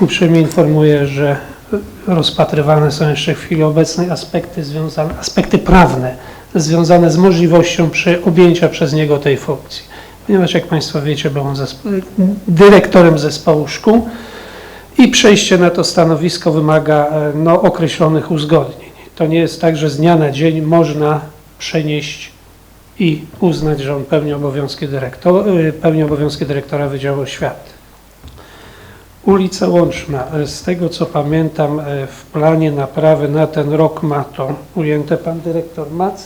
Uprzejmie informuję, że rozpatrywane są jeszcze w chwili obecnej aspekty związane, aspekty prawne związane z możliwością objęcia przez niego tej funkcji. Ponieważ jak Państwo wiecie, był on zespo- dyrektorem zespołu szkół i przejście na to stanowisko wymaga e, no, określonych uzgodnień. To nie jest tak, że z dnia na dzień można przenieść i uznać, że on pełni obowiązki, dyrektor, y, pełni obowiązki dyrektora Wydziału Oświaty. Ulica Łączna, e, z tego co pamiętam e, w planie naprawy na ten rok ma to ujęte pan dyrektor Mac.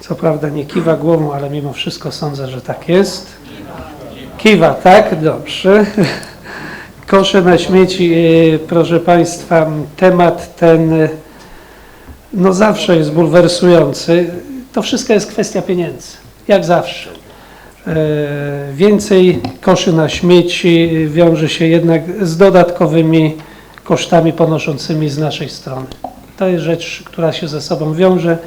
Co prawda nie kiwa głową, ale mimo wszystko sądzę, że tak jest. Kiwa, tak? Dobrze. Kosze na śmieci, e, proszę Państwa, temat ten no zawsze jest bulwersujący. To wszystko jest kwestia pieniędzy, jak zawsze. E, Więcej koszy na śmieci wiąże się jednak z dodatkowymi kosztami ponoszącymi z naszej strony. To jest rzecz, która się ze sobą wiąże.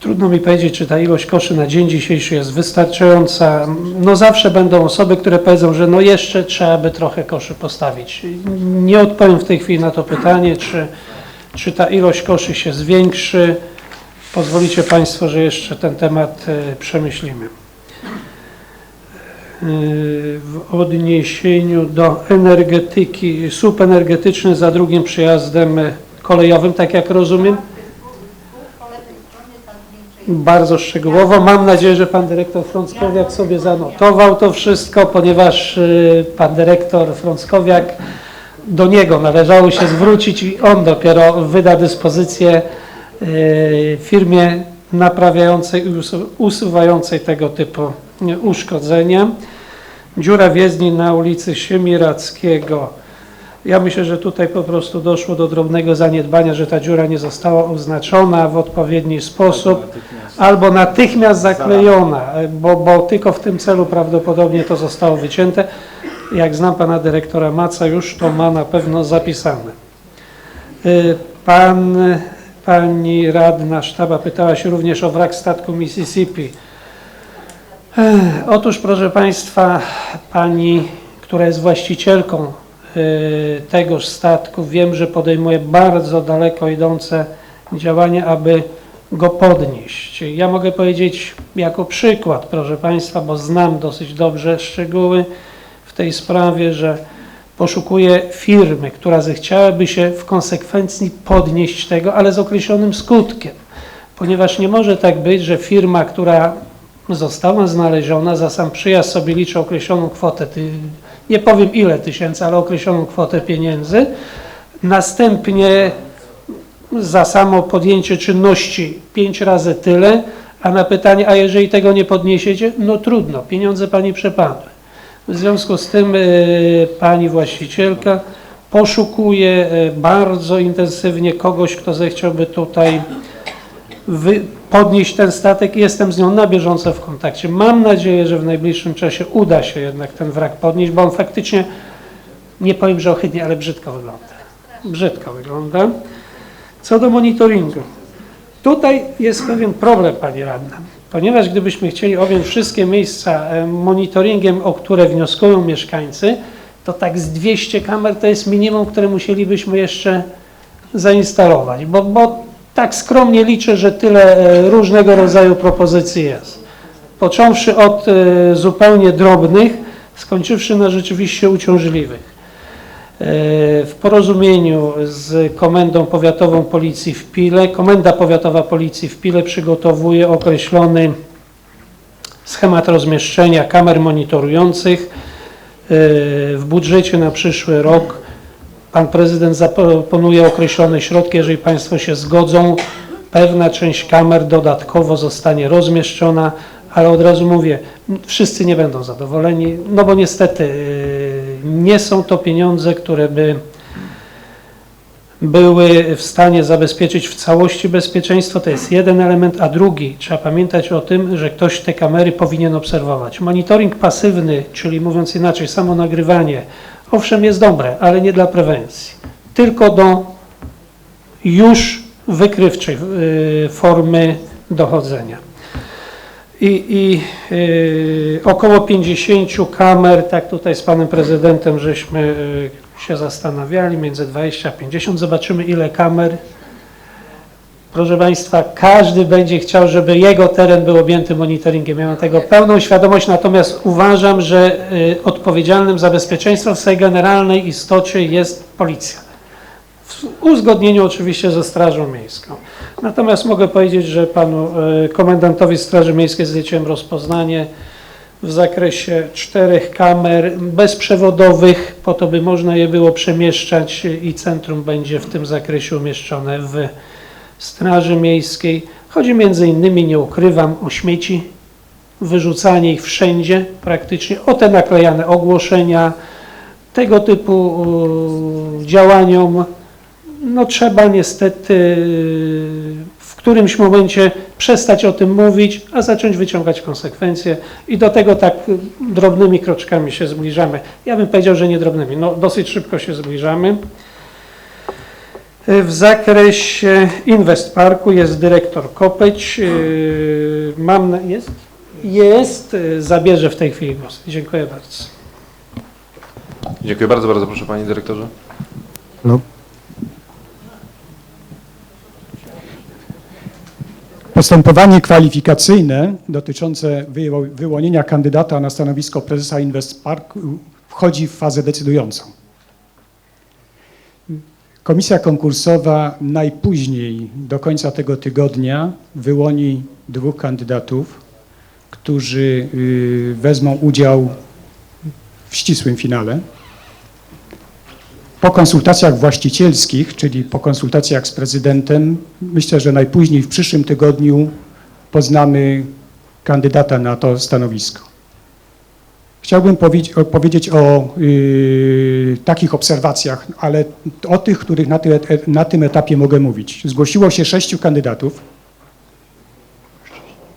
Trudno mi powiedzieć, czy ta ilość koszy na dzień dzisiejszy jest wystarczająca. No zawsze będą osoby, które powiedzą, że no jeszcze trzeba by trochę koszy postawić. Nie odpowiem w tej chwili na to pytanie, czy, czy ta ilość koszy się zwiększy. Pozwolicie Państwo, że jeszcze ten temat e, przemyślimy. W odniesieniu do energetyki, słup energetyczny za drugim przyjazdem e, kolejowym, tak jak rozumiem, bardzo szczegółowo. Mam nadzieję, że pan dyrektor Frąckowiak sobie zanotował to wszystko, ponieważ y, pan dyrektor Frąckowiak do niego należało się zwrócić i on dopiero wyda dyspozycję y, firmie naprawiającej i usu- usuwającej tego typu uszkodzenia. Dziura w jezdni na ulicy Siemirackiego. Ja myślę, że tutaj po prostu doszło do drobnego zaniedbania, że ta dziura nie została oznaczona w odpowiedni sposób albo natychmiast zaklejona, bo, bo tylko w tym celu prawdopodobnie to zostało wycięte. Jak znam pana dyrektora Maca, już to ma na pewno zapisane. Y, Pan, pani radna sztaba pytała się również o wrak statku Mississippi. Otóż, proszę Państwa, pani, która jest właścicielką y, tegoż statku, wiem, że podejmuje bardzo daleko idące działania, aby go podnieść. Ja mogę powiedzieć jako przykład, proszę Państwa, bo znam dosyć dobrze szczegóły w tej sprawie, że poszukuję firmy, która zechciałaby się w konsekwencji podnieść tego, ale z określonym skutkiem. Ponieważ nie może tak być, że firma, która została znaleziona, za sam przyjazd sobie liczy określoną kwotę, ty, nie powiem ile tysięcy, ale określoną kwotę pieniędzy, następnie za samo podjęcie czynności pięć razy tyle, a na pytanie, a jeżeli tego nie podniesiecie, no trudno, pieniądze pani przepadły. W związku z tym y, pani właścicielka poszukuje y, bardzo intensywnie kogoś, kto zechciałby tutaj podnieść ten statek i jestem z nią na bieżąco w kontakcie. Mam nadzieję, że w najbliższym czasie uda się jednak ten wrak podnieść, bo on faktycznie, nie powiem, że ohydnie, ale brzydko wygląda. Brzydko wygląda. Co do monitoringu. Tutaj jest pewien problem, Pani Radna, ponieważ gdybyśmy chcieli objąć wszystkie miejsca e, monitoringiem, o które wnioskują mieszkańcy, to tak z 200 kamer to jest minimum, które musielibyśmy jeszcze zainstalować, bo, bo tak skromnie liczę, że tyle e, różnego rodzaju propozycji jest. Począwszy od e, zupełnie drobnych, skończywszy na rzeczywiście uciążliwych. E, W porozumieniu z Komendą Powiatową Policji w Pile, Komenda Powiatowa Policji w Pile przygotowuje określony schemat rozmieszczenia kamer monitorujących. W budżecie na przyszły rok Pan Prezydent zaproponuje określone środki, jeżeli Państwo się zgodzą, pewna część kamer dodatkowo zostanie rozmieszczona, ale od razu mówię, wszyscy nie będą zadowoleni, no bo niestety yy, nie są to pieniądze, które by były w stanie zabezpieczyć w całości bezpieczeństwo, to jest jeden element, a drugi, trzeba pamiętać o tym, że ktoś te kamery powinien obserwować. Monitoring pasywny, czyli mówiąc inaczej, samo nagrywanie, owszem jest dobre, ale nie dla prewencji, tylko do już wykrywczej yy, formy dochodzenia. i, i y, około 50 kamer, tak tutaj z panem prezydentem żeśmy y, się zastanawiali, między 20 a 50. Zobaczymy ile kamer. Proszę Państwa, każdy będzie chciał, żeby jego teren był objęty monitoringiem. Ja mam tego pełną świadomość, natomiast uważam, że y, odpowiedzialnym za bezpieczeństwo w swojej generalnej istocie jest policja. W uzgodnieniu oczywiście ze Strażą Miejską. Natomiast mogę powiedzieć, że panu e, komendantowi Straży Miejskiej zleciłem rozpoznanie w zakresie czterech kamer bezprzewodowych, po to by można je było przemieszczać i centrum będzie w tym zakresie umieszczone w Straży Miejskiej. Chodzi między innymi, nie ukrywam, o śmieci, wyrzucanie ich wszędzie praktycznie, o te naklejane ogłoszenia, tego typu działaniom no trzeba niestety w którymś momencie przestać o tym mówić, a zacząć wyciągać konsekwencje i do tego tak drobnymi kroczkami się zbliżamy. Ja bym powiedział, że nie drobnymi, no dosyć szybko się zbliżamy. W zakresie Invest Parku jest dyrektor Kopeć. Yy, Mam, na- jest? Jest, yy, zabierze w tej chwili głos. Dziękuję bardzo. Dziękuję bardzo, bardzo proszę Panie Dyrektorze. No. Postępowanie kwalifikacyjne dotyczące wyło- wyłonienia kandydata na stanowisko prezesa Invest Park wchodzi w fazę decydującą. Komisja konkursowa najpóźniej do końca tego tygodnia wyłoni dwóch kandydatów, którzy y, wezmą udział w ścisłym finale. Po konsultacjach właścicielskich, czyli po konsultacjach z prezydentem, myślę, że najpóźniej w przyszłym tygodniu poznamy kandydata na to stanowisko. Chciałbym powiedzieć o y, takich obserwacjach, ale o tych, których na, et- na tym etapie mogę mówić. Zgłosiło się sześciu kandydatów,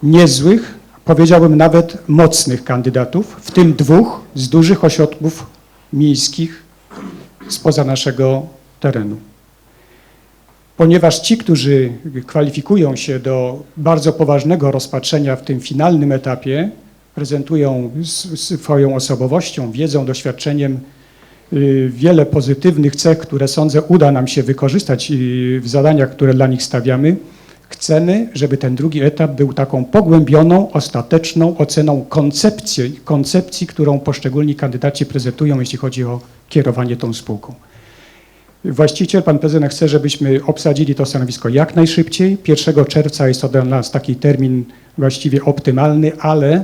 niezłych, powiedziałbym nawet mocnych kandydatów, w tym dwóch z dużych ośrodków miejskich spoza naszego terenu. Ponieważ ci, którzy kwalifikują się do bardzo poważnego rozpatrzenia w tym finalnym etapie, prezentują swoją osobowością, wiedzą, doświadczeniem y, wiele pozytywnych cech, które sądzę uda nam się wykorzystać y, w zadaniach, które dla nich stawiamy, chcemy, żeby ten drugi etap był taką pogłębioną, ostateczną oceną koncepcji, koncepcji, którą poszczególni kandydaci prezentują, jeśli chodzi o kierowanie tą spółką. Właściciel, pan prezydent chce, żebyśmy obsadzili to stanowisko jak najszybciej. 1 czerwca jest to dla nas taki termin właściwie optymalny, ale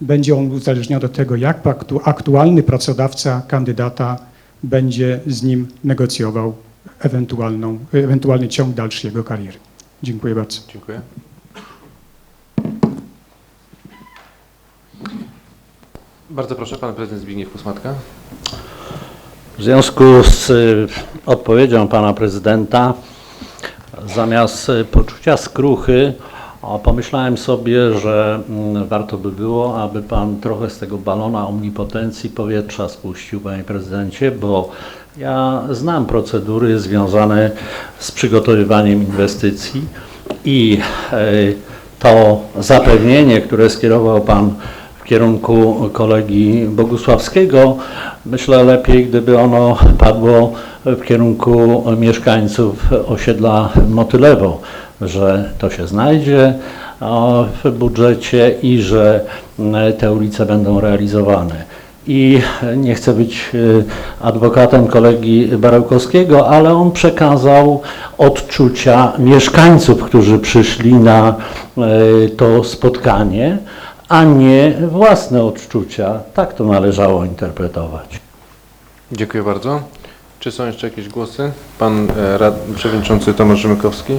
będzie on uzależniony od tego, jak aktu- aktualny pracodawca kandydata będzie z nim negocjował ewentualną, ewentualny ciąg dalszy jego kariery. Dziękuję bardzo. Dziękuję. Bardzo proszę, Pan Prezydent Zbigniew Kusmatka. W związku z y, odpowiedzią pana prezydenta, zamiast y, poczucia skruchy, o, pomyślałem sobie, że mm, warto by było, aby pan trochę z tego balona omnipotencji powietrza spuścił, panie prezydencie, bo ja znam procedury związane z przygotowywaniem inwestycji i y, to zapewnienie, które skierował pan w kierunku kolegi Bogusławskiego. Myślę lepiej, gdyby ono padło w kierunku mieszkańców osiedla Motylewo, że to się znajdzie w budżecie i że te ulice będą realizowane. I nie chcę być y, adwokatem kolegi Barełkowskiego, ale on przekazał odczucia mieszkańców, którzy przyszli na y, to spotkanie, a nie własne odczucia. Tak to należało interpretować. Dziękuję bardzo. Czy są jeszcze jakieś głosy? Pan e, rad, Przewodniczący Tomasz Rzymykowski.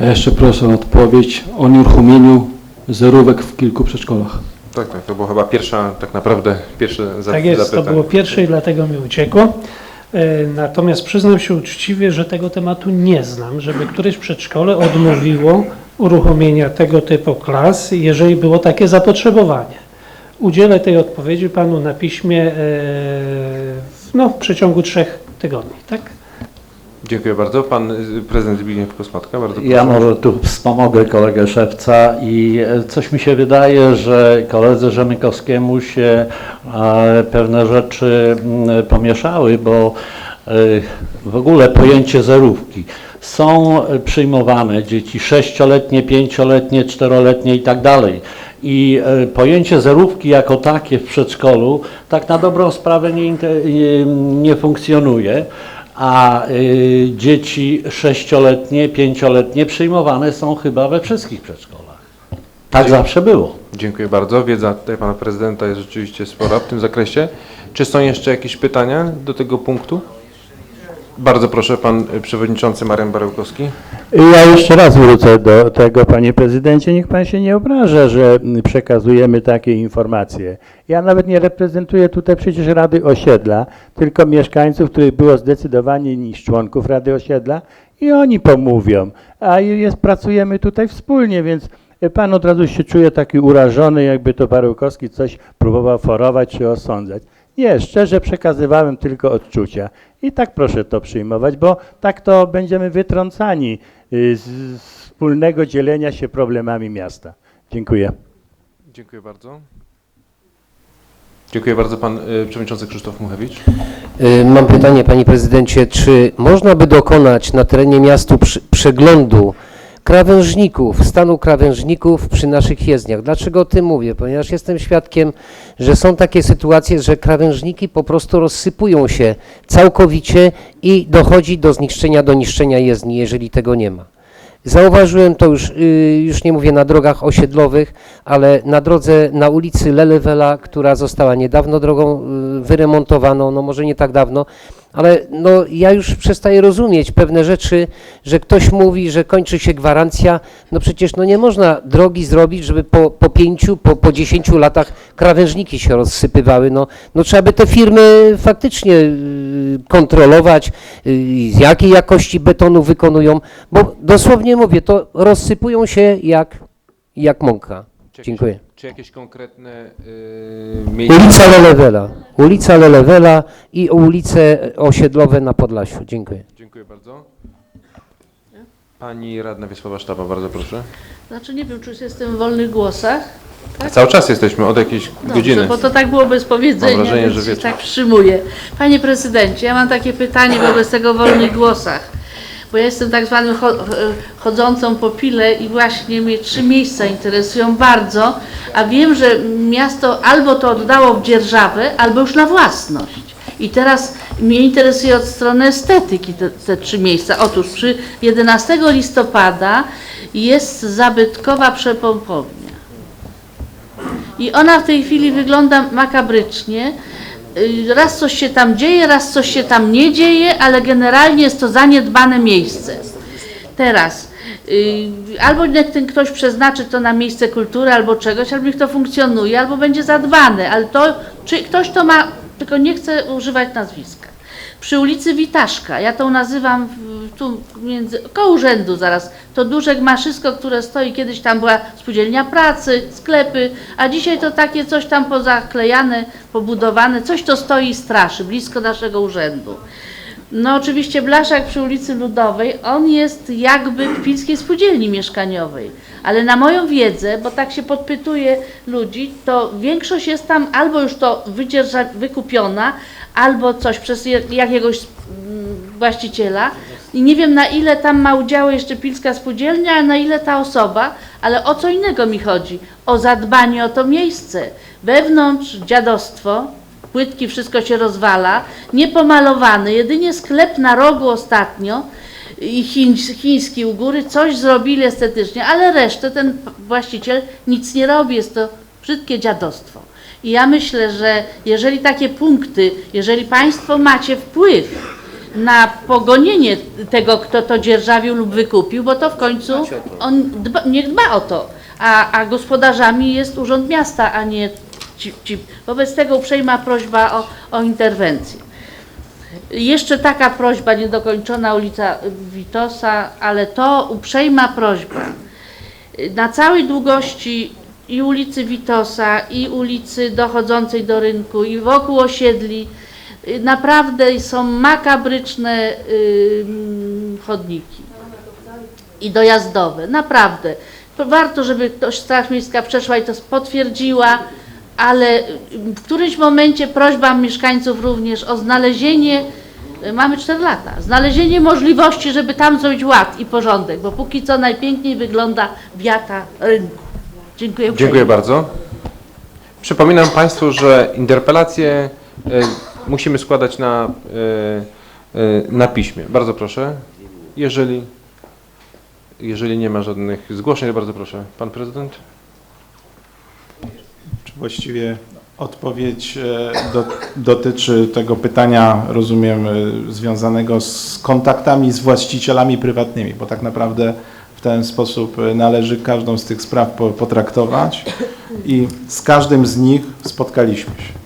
Ja jeszcze proszę o odpowiedź o nieruchomieniu zerówek w kilku przedszkolach. Tak, tak, to była chyba pierwsza, tak naprawdę pierwsze za, Tak jest, to było pierwsze i dlatego mi uciekło. E, Natomiast przyznam się uczciwie, że tego tematu nie znam, żeby któreś przedszkole odmówiło uruchomienia tego typu klas, jeżeli było takie zapotrzebowanie. Udzielę tej odpowiedzi panu na piśmie e, w- no, w przeciągu trzech tygodni, tak? Dziękuję bardzo. Pan y, prezydent Zbigniew Kosmatka, bardzo proszę. Ja może tu wspomogę kolegę Szewca i e, coś mi się wydaje, że koledze Rzemykowskiemu się e, pewne rzeczy mm, pomieszały, bo e, w ogóle pojęcie zerówki. Są e, przyjmowane dzieci sześcioletnie, pięcioletnie, czteroletnie i tak dalej. I e, pojęcie zerówki jako takie w przedszkolu tak na dobrą sprawę nie, nie funkcjonuje a y, dzieci sześcioletnie, pięcioletnie przyjmowane są chyba we wszystkich przedszkolach. Tak zawsze było. Dziękuję bardzo. Wiedza tutaj pana prezydenta jest rzeczywiście spora w tym zakresie. Czy są jeszcze jakieś pytania do tego punktu? Bardzo proszę, pan y, przewodniczący Marian Barełkowski. Ja jeszcze raz wrócę do tego, panie prezydencie. Niech pan się nie obraża, że mm, przekazujemy takie informacje. Ja nawet nie reprezentuję tutaj przecież Rady Osiedla, tylko mieszkańców, których było zdecydowanie niż członków Rady Osiedla i oni pomówią. A jest, pracujemy tutaj wspólnie, więc pan od razu się czuje taki urażony, jakby to Baryłkowski coś próbował forować czy osądzać. Nie, szczerze przekazywałem tylko odczucia. I tak proszę to przyjmować, bo tak to będziemy wytrącani y, z, wspólnego dzielenia się problemami miasta. Dziękuję. Dziękuję bardzo. Dziękuję bardzo. Pan y, przewodniczący Krzysztof Muchewicz. Y, Mam pytanie, panie prezydencie, czy można by dokonać na terenie miastu przy- przeglądu krawężników, stanu krawężników przy naszych jezdniach? Dlaczego o tym mówię? Ponieważ jestem świadkiem, że są takie sytuacje, że krawężniki po prostu rozsypują się całkowicie i dochodzi do zniszczenia, do niszczenia jezdni, jeżeli tego nie ma. Zauważyłem to już, y, już nie mówię na drogach osiedlowych, ale na drodze na ulicy Lelewela, która została niedawno drogą y, wyremontowaną, no może nie tak dawno, ale no ja już przestaję rozumieć pewne rzeczy, że ktoś mówi, że kończy się gwarancja, no przecież no nie można drogi zrobić, żeby po, po pięciu, po, po dziesięciu latach krawężniki się rozsypywały, no, no trzeba by te firmy faktycznie y, kontrolować, y, z jakiej jakości betonu wykonują, bo dosłownie mówię, to rozsypują się jak, jak mąka. Czy jakieś, Dziękuję. Czy jakieś konkretne y, miejsca? Ulica Lelewela, ulica Lelewela i ulice osiedlowe na Podlasiu. Dziękuję. Dziękuję bardzo. Pani radna Wiesława Sztaba, bardzo proszę. Znaczy nie wiem, czy już jestem w wolnych głosach. Tak? Cały czas jesteśmy od jakiejś Dobrze, godziny. bo to tak było bez powiedzenia, Mam wrażenie, więc że się wieczór. tak wstrzymuję. Panie prezydencie, ja mam takie pytanie wobec tego w wolnych głosach. Bo ja jestem tak zwanym cho- chodzącą po pile i właśnie mnie trzy miejsca interesują bardzo, a wiem, że miasto albo to oddało w dzierżawę, albo już na własność. I teraz mnie interesuje od strony estetyki te, te trzy miejsca. Otóż przy 11 listopada jest zabytkowa przepompownia. I ona w tej chwili wygląda makabrycznie. Y, Raz coś się tam dzieje, raz coś się tam nie dzieje, ale generalnie jest to zaniedbane miejsce. Teraz, y, albo niech ten ktoś przeznaczy to na miejsce kultury albo czegoś, albo niech to funkcjonuje, albo będzie zadbane, ale to, czy ktoś to ma, tylko nie chcę używać nazwiska. Przy ulicy Witaszka, ja to nazywam tu między, koło urzędu zaraz, to duże gmaszysko, które stoi, kiedyś tam była spółdzielnia pracy, sklepy, a dzisiaj to takie coś tam pozaklejane, pobudowane, coś to stoi i straszy, blisko naszego urzędu. No oczywiście Blaszak przy ulicy Ludowej, on jest jakby w Pilskiej Spółdzielni Mieszkaniowej, ale na moją wiedzę, bo tak się podpytuje ludzi, to większość jest tam albo już to wydzierża, wykupiona, albo coś przez jakiegoś mm, właściciela. I nie wiem na ile tam ma udział jeszcze Pilska Spółdzielnia, a na ile ta osoba, ale o co innego mi chodzi, o zadbanie o to miejsce. Wewnątrz dziadostwo, płytki, wszystko się rozwala, niepomalowany, jedynie sklep na rogu ostatnio i chiń, chiński u góry coś zrobili estetycznie, ale resztę ten właściciel nic nie robi, jest to brzydkie dziadostwo. I ja myślę, że jeżeli takie punkty, jeżeli Państwo macie wpływ na pogonienie tego, kto to dzierżawił lub wykupił, bo to w końcu on dba, niech dba o to, a, a gospodarzami jest Urząd Miasta, a nie ci, ci. Wobec tego uprzejma prośba o, o interwencję. Jeszcze taka prośba niedokończona, ulica Witosa, ale to uprzejma prośba. Na całej długości i ulicy Witosa, i ulicy dochodzącej do rynku, i wokół osiedli, naprawdę są makabryczne chodniki i dojazdowe, naprawdę. Warto, żeby ktoś Straż Miejska przeszła i to potwierdziła, ale w którymś momencie prośba mieszkańców również o znalezienie, y, mamy 4 lata, znalezienie możliwości, żeby tam zrobić ład i porządek, bo póki co najpiękniej wygląda wiata rynku. Dziękuję. Dziękuję bardzo. Przypominam Państwu, że interpelacje e, musimy składać na, e, e, na piśmie. Bardzo proszę. Jeżeli, jeżeli nie ma żadnych zgłoszeń, bardzo proszę. Pan prezydent? Właściwie odpowiedź e, do, dotyczy tego pytania, rozumiem, e, związanego z kontaktami z właścicielami prywatnymi, bo tak naprawdę w ten sposób e, należy każdą z tych spraw po- potraktować i z każdym z nich spotkaliśmy się.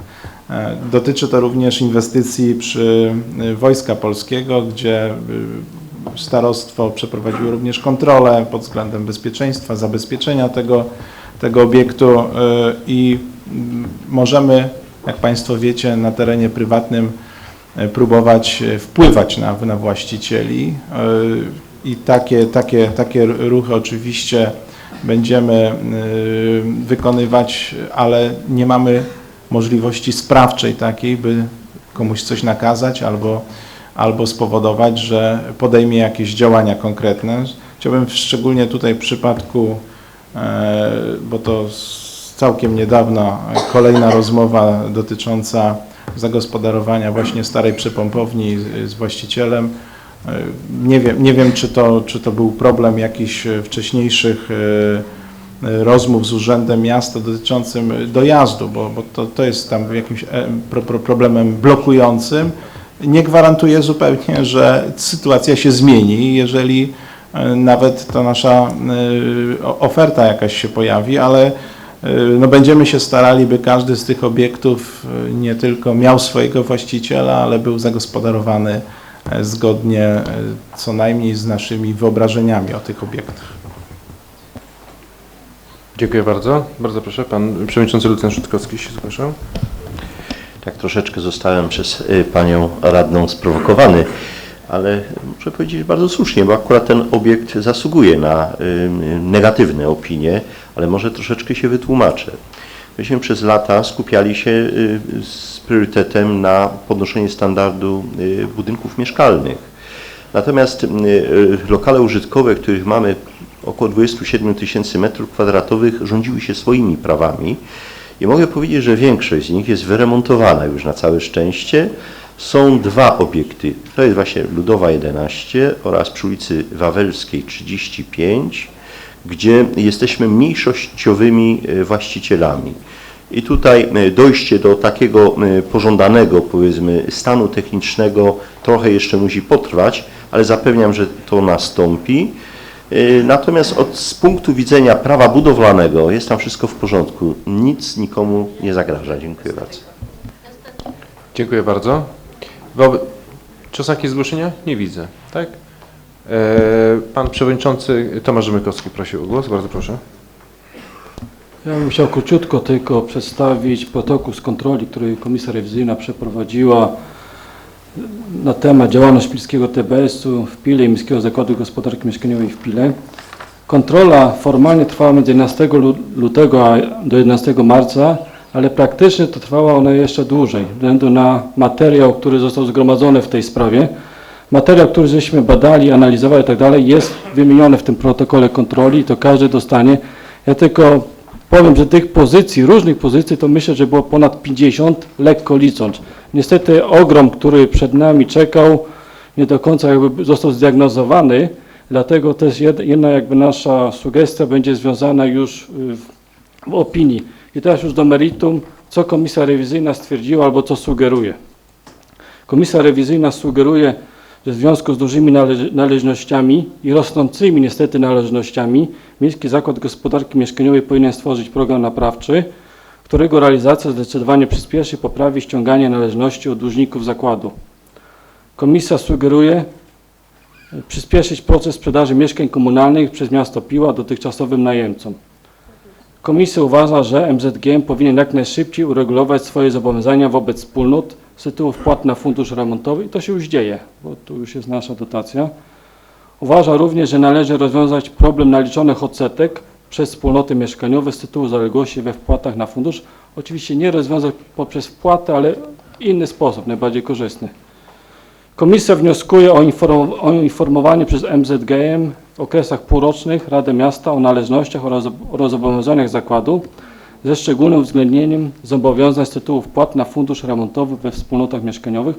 Dotyczy to również inwestycji przy Wojska Polskiego, gdzie starostwo przeprowadziło również kontrolę pod względem bezpieczeństwa, zabezpieczenia tego, tego obiektu e, i mm, możemy, jak Państwo wiecie, na terenie prywatnym e, próbować e, wpływać na, na właścicieli i takie, takie, takie ruchy oczywiście będziemy wykonywać, ale nie mamy możliwości sprawczej takiej, by komuś coś nakazać albo, albo spowodować, że podejmie jakieś działania konkretne. Chciałbym szczególnie tutaj w przypadku, bo to całkiem niedawno kolejna rozmowa dotycząca zagospodarowania właśnie starej przypompowni z, właścicielem. E, Nie wiem, nie wiem czy, to, czy to był problem jakichś e, wcześniejszych e, rozmów z Urzędem Miasta dotyczącym dojazdu, bo, bo to, to jest tam jakimś e, pro, pro, problemem blokującym. Nie gwarantuję zupełnie, że sytuacja się zmieni, jeżeli e, nawet ta nasza e, oferta jakaś się pojawi, ale e, no będziemy się starali, by każdy z tych obiektów e, nie tylko miał swojego właściciela, ale był zagospodarowany e, zgodnie e, co najmniej z naszymi wyobrażeniami o tych obiektach. Dziękuję bardzo. Bardzo proszę. Pan przewodniczący Lucjan Szutkowski się zgłaszał. Tak troszeczkę zostałem przez y, panią radną sprowokowany, ale muszę powiedzieć bardzo słusznie, bo akurat ten obiekt zasługuje na negatywne opinie, ale może troszeczkę się wytłumaczę. Myśmy przez lata skupiali się y, z priorytetem na podnoszenie standardu y, budynków mieszkalnych. Natomiast y, lokale użytkowe, których mamy około 27 tysięcy metrów kwadratowych, rządziły się swoimi prawami. I mogę powiedzieć, że większość z nich jest wyremontowana już na całe szczęście. Są dwa obiekty. To jest właśnie Ludowa 11 oraz przy ulicy Wawelskiej 35, gdzie jesteśmy mniejszościowymi e, właścicielami. I tutaj e, dojście do takiego e, pożądanego, powiedzmy, stanu technicznego trochę jeszcze musi potrwać, ale zapewniam, że to nastąpi. Natomiast od, z punktu widzenia prawa budowlanego jest tam wszystko w porządku. Nic nikomu nie zagraża. Dziękuję bardzo. Dziękuję bardzo. Wobec... Jakieś zgłoszenia? Nie widzę. Tak? E, pan przewodniczący Tomasz Rzymykowski prosił o głos. Bardzo proszę. Ja bym chciał króciutko tylko przedstawić protokół z kontroli, który Komisja Rewizyjna przeprowadziła na temat działalności Pilskiego TBS-u w Pile i Miejskiego Zakładu Gospodarki Mieszkaniowej w Pile. Kontrola formalnie trwała między 11 lu- lutego do 11 marca, ale praktycznie to trwała ona jeszcze dłużej, ze względu na materiał, który został zgromadzony w tej sprawie. Materiał, który żeśmy badali, analizowali i tak dalej, jest wymieniony w tym protokole kontroli i to każdy dostanie. Ja tylko powiem, że tych pozycji, różnych pozycji, to myślę, że było ponad 50, lekko licząc. Niestety ogrom, który przed nami czekał, nie do końca jakby został zdiagnozowany, dlatego też jed- jedna jakby nasza sugestia będzie związana już y, w, w opinii. I teraz już do meritum, co komisja rewizyjna stwierdziła albo co sugeruje. Komisja rewizyjna sugeruje, że w związku z dużymi należ- należnościami i rosnącymi niestety należnościami Miejski Zakład Gospodarki Mieszkaniowej powinien stworzyć program naprawczy, którego realizacja zdecydowanie przyspieszy i poprawi ściąganie należności od dłużników zakładu. Komisja sugeruje e, przyspieszyć proces sprzedaży mieszkań komunalnych przez miasto Piła dotychczasowym najemcom. Komisja uważa, że MZGM powinien jak najszybciej uregulować swoje zobowiązania wobec wspólnot z tytułu wpłat na fundusz remontowy i to się już dzieje, bo tu już jest nasza dotacja. Uważa również, że należy rozwiązać problem naliczonych odsetek przez wspólnoty mieszkaniowe z tytułu zaległości we wpłatach na fundusz. Oczywiście nie rozwiązać poprzez wpłatę, ale inny sposób, najbardziej korzystny. Komisja wnioskuje o, inform o informowanie przez MZGM w okresach półrocznych Rady Miasta o należnościach oraz, oraz zobowiązaniach zakładu ze szczególnym uwzględnieniem zobowiązań z tytułu wpłat na fundusz remontowy we wspólnotach mieszkaniowych.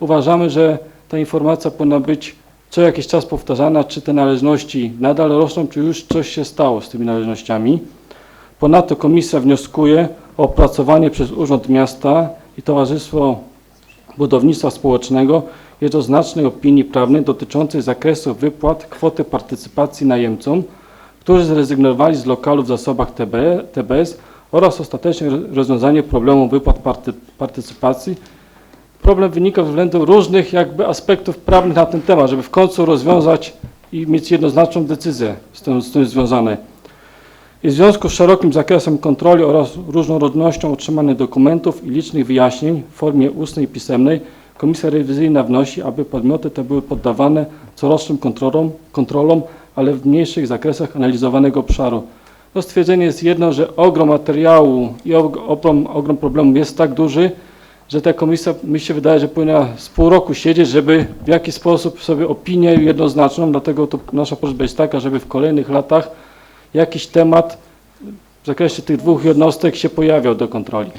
Uważamy, że ta informacja powinna być co jakiś czas powtarzana, czy te należności nadal rosną, czy już coś się stało z tymi należnościami. Ponadto komisja wnioskuje o opracowanie przez Urząd Miasta i Towarzystwo Budownictwa Społecznego jednoznacznej opinii prawnej dotyczącej zakresu wypłat kwoty partycypacji najemcom, którzy zrezygnowali z lokalu w zasobach TB, TBS oraz ostatecznie rozwiązanie problemu wypłat party, partycypacji. Problem wynika ze względu różnych jakby aspektów prawnych na ten temat, żeby w końcu rozwiązać i mieć jednoznaczną decyzję z tym, z tym związane. I w związku z szerokim zakresem kontroli oraz różnorodnością otrzymanych dokumentów i licznych wyjaśnień w formie ustnej i pisemnej, Komisja Rewizyjna wnosi, aby podmioty te były poddawane corocznym kontrolom, kontrolom ale w mniejszych zakresach analizowanego obszaru. No stwierdzenie jest jedno, że ogrom materiału i og- ogrom, ogrom jest tak duży, że ta komisja, mi się wydaje, że powinna z pół roku siedzieć, żeby w jakiś sposób sobie opinię jednoznaczną, dlatego to nasza prośba jest taka, żeby w kolejnych latach jakiś temat w zakresie tych dwóch jednostek się pojawiał do kontroli.